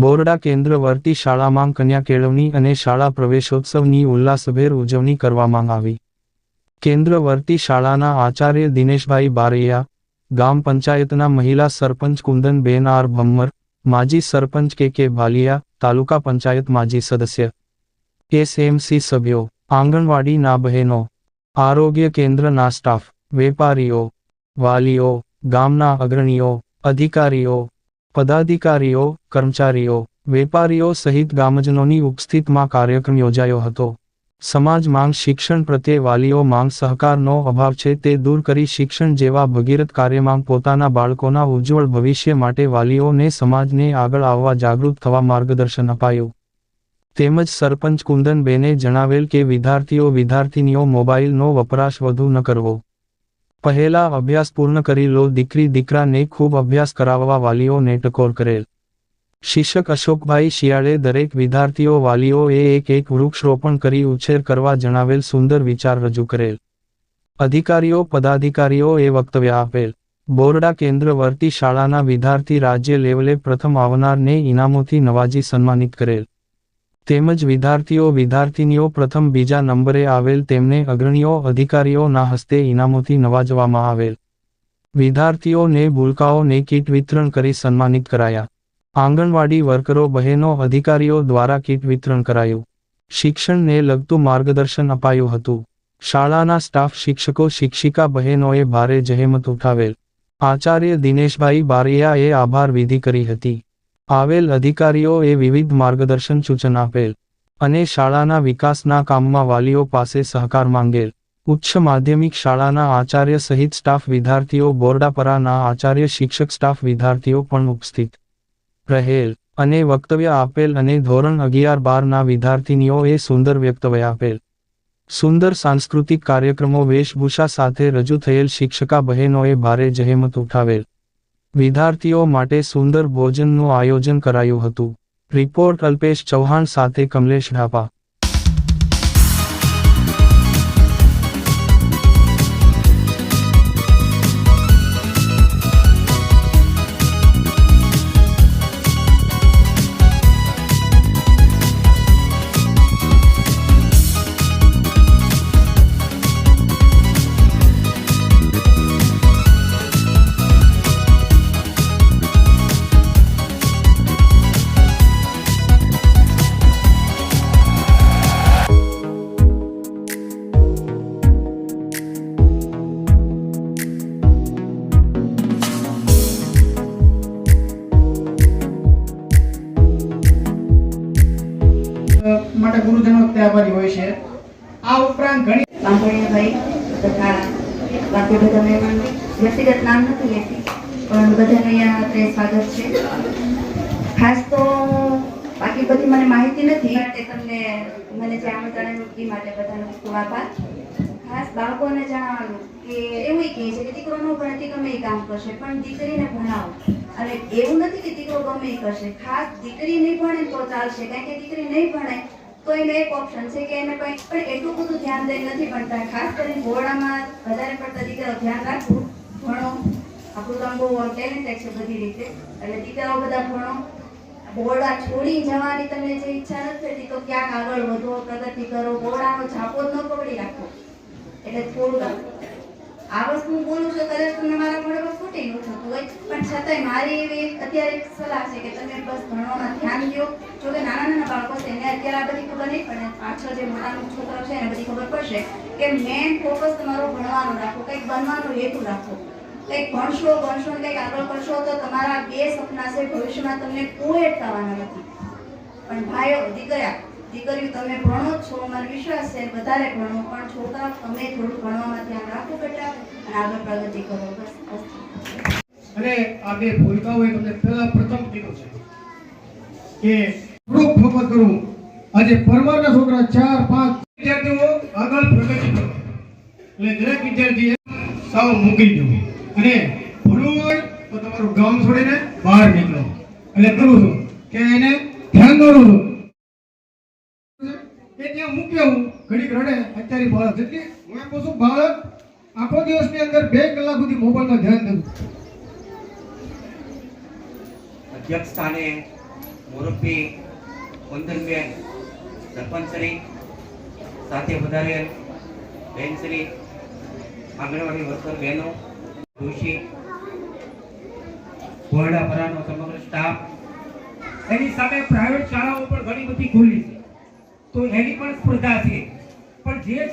બોરડા કેન્દ્રવર્તી શાળામાં કન્યા કેળવણી અને શાળા પ્રવેશોત્સવની ઉલ્લાસભેર ઉજવણી કરવામાં આવી. કેન્દ્રવર્તી શાળાના આચાર્ય દિનેશભાઈ બારૈયા, ગામ પંચાયતના મહિલા સરપંચ કુંદનબેન આર ભમ્મર, માજી સરપંચ કે કે ભાલિયા, તાલુકા પંચાયત માજી સદસ્ય. એસએમસી સભ્યો આંગણવાડીના બહેનો, આરોગ્ય કેન્દ્રના સ્ટાફ, વેપારીઓ, વાલીઓ, ગામના અગ્રણીઓ, અધિકારીઓ પદાધિકારીઓ, કર્મચારીઓ, વેપારીઓ સહિત ગામજનોની ઉપસ્થિતમાં કાર્યક્રમ યોજાયો હતો. સમાજ માંગ શિક્ષણ પ્રત્યે વાલીઓ માંગ સહકારનો અભાવ છે તે દૂર કરી શિક્ષણ જેવા ભગીરથ કાર્યમાં પોતાના બાળકોના ઉજ્જવળ ભવિષ્ય માટે વાલીઓને સમાજને આગળ આવવા જાગૃત થવા માર્ગદર્શન અપાયું. તેમજ સરપંચ કુંદનબેને જણાવેલ કે વિદ્યાર્થીઓ વિદ્યાર્થિનીઓ મોબાઈલનો વપરાશ વધુ ન કરવો. પહેલા અભ્યાસ પૂર્ણ કરી લો. દીકરી, દીકરાને ખૂબ અભ્યાસ કરાવવા વાલીઓને ટકોર કરેલ. શિક્ષક અશોકભાઈ શિયાળે દરેક વિદ્યાર્થીઓ વાલીઓએ એક એક વૃક્ષરોપણ કરી ઉછેર કરવા જણાવેલ સુંદર વિચાર રજૂ કરેલ. અધિકારીઓ પદાધિકારીઓએ વક્તવ્ય આપેલ. બોરડા કેન્દ્રવર્તી શાળાના વિદ્યાર્થી રાજ્ય લેવલે પ્રથમ આવનારને ઇનામોથી નવાજી સન્માનિત કરેલ. તેમજ વિદ્યાર્થીઓ વિદ્યાર્થિનીઓ પ્રથમ બીજા નંબરે આવેલ તેમને અગ્રણીઓ અધિકારીઓના હસ્તે ઇનામોથી નવાજવામાં આવેલ. વિદ્યાર્થીઓને ભૂલકાઓને કીટ વિતરણ કરી સન્માનિત કરાયા. આંગણવાડી વર્કરો, બહેનો, અધિકારીઓ દ્વારા કીટ વિતરણ કરાયું. શિક્ષણને લગતું માર્ગદર્શન અપાયું હતું. શાળાના સ્ટાફ શિક્ષકો, શિક્ષિકા બહેનોએ ભારે જહેમત ઉઠાવેલ. આચાર્ય દિનેશભાઈ બારિયાએ આભાર વિધિ કરી હતી. આવેલ અધિકારીઓએ વિવિધ માર્ગદર્શન સૂચન આપેલ અને શાળાના વિકાસના કામમાં વાલીઓ પાસે સહકાર માંગેલ. ઉચ્ચ માધ્યમિક શાળાના આચાર્ય સહિત સ્ટાફ વિદ્યાર્થીઓ, બોરડાપરાના આચાર્ય શિક્ષક સ્ટાફ વિદ્યાર્થીઓ પણ ઉપસ્થિત રહેલ અને વક્તવ્ય આપેલ અને ધોરણ અગિયાર બારના વિદ્યાર્થિનીઓએ સુંદર વ્યક્તવ્ય આપેલ. સુંદર સાંસ્કૃતિક કાર્યક્રમો વેશભૂષા સાથે રજૂ થયેલ શિક્ષકા બહેનોએ ભારે જહેમત ઉઠાવેલ. વિદ્યાર્થીઓ માટે સુંદર ભોજનનું આયોજન કરાયું હતું. રિપોર્ટ અલ્પેશ ચૌહાણ સાથે કમલેશ ઢાપા ગુરુજનો આભારી હોય છે. આ ઉપરાંત ઘણી બાંભણીયાભાઈ તથા વ્યક્તિગત નામ નથી લેતી, પણ બધાને અહીંયા આપણે સ્વાગત છે. ખાસ તો બાકી બધી મને માહિતી નથી માટે તમને મને જે આમંત્રણ આપ્યું માટે બધાનો ખૂબ આભાર. ખાસ બાળકોને જણાવવાનું કે એવું કહે છે કે દીકરોનો ન ભણે તે ગમે એ કામ કરશે, પણ દીકરીને ભણાવો. અને એવું નથી કે દીકરો ગમે એ કરશે, ખાસ દીકરી નહીં ભણે તો ચાલશે, કારણ કે દીકરી નહીં ભણે તો એનો એક ઓપ્શન છે કે એને કંઈ, પણ એટલું બધું ધ્યાન દઈ નથી ભણતા. ખાસ કરીને ગોળામાં વધારે પડતા દીકરાઓ ધ્યાન રાખવું, ભણો. આપણું તો બહુ ટેલેન્ટેડ છે બધી રીતે. એટલે દીકરાઓ બધા ભણો. બોર્ડા છોડી જવાની તમને જે ઈચ્છા નથી થતી, તો ક્યાંક આગળ વધો, પ્રગતિ કરો. બોર્ડાનો છાપો જ ન પકડી રાખો. એટલે થોડું આ વસ્તુ બોલું છું કદાચ તમને મારા મોઢે પર ફૂટી ન થતું હોય પણ છતાંય મારી એવી અત્યારે એક સલાહ છે કે તમે બસ ભણવામાં ધ્યાન દો. જો કે નાના નાના બાળકો છે, એને અત્યારે આ બધી ખબર નહીં પડે. પાછળ જે મોટા છોકરો છે, એને બધી ખબર પડશે કે મેન ફોકસ તમારો ભણવાનું રાખો, કંઈક બનવાનો હેતુ રાખો. કંઈક ભણશો ભણશો કંઈક આગળ કરશો તો તમારા બે સપના છે, ભવિષ્યમાં તમને કોઈ અટકાવવાના નથી. પણ ભાઈઓ, દીકરા, દીકરીઓ, તમે ભણો છો મારો વિશ્વાસ છે, વધારે ભણો. પણ છોકરા તમે થોડું ભણવામાં ધ્યાન રાખો આગળ પ્રગતિ કરો, બસ અને આ બે ભૂલકાઓએ તમને પહેલા પ્રથમ કીધું છે કે થોડુંક ભગવત ગુરુ આજે પરમારના છોકરા ચાર, પાંચ વિદ્યાર્થીઓ આગળ પ્રગતિ કરો. એટલે દરેક વિદ્યાર્થીએ સાવ મૂકી દો. અને ભણવું હોય તો તમારું ગામ છોડીને બહાર નીકળો. એટલે કરું છું કે એને ધ્યાન દોરું છું. એ ત્યાં મૂક્યો હું. ઘડીક રડે, અત્યારે બાળક એટલે હું એમ કહું છું, બાળક આખો દિવસની અંદર બે કલાક સુધી મોબાઈલમાં ધ્યાન દેવું અધ્યક્ષ સ્થાને મોરબી વંદનબેન સરપંચશ્રી સાથે વધારેલ બહેનશ્રી આંગણવાડી વર્કર બહેનો, ડોશી ગોરડાપરાનો સમગ્ર સ્ટાફ એની સામે પ્રાઇવેટ શાળાઓ પણ ઘણી બધી ખુલી છે. તો એની પણ સ્પર્ધા છે. પણ જે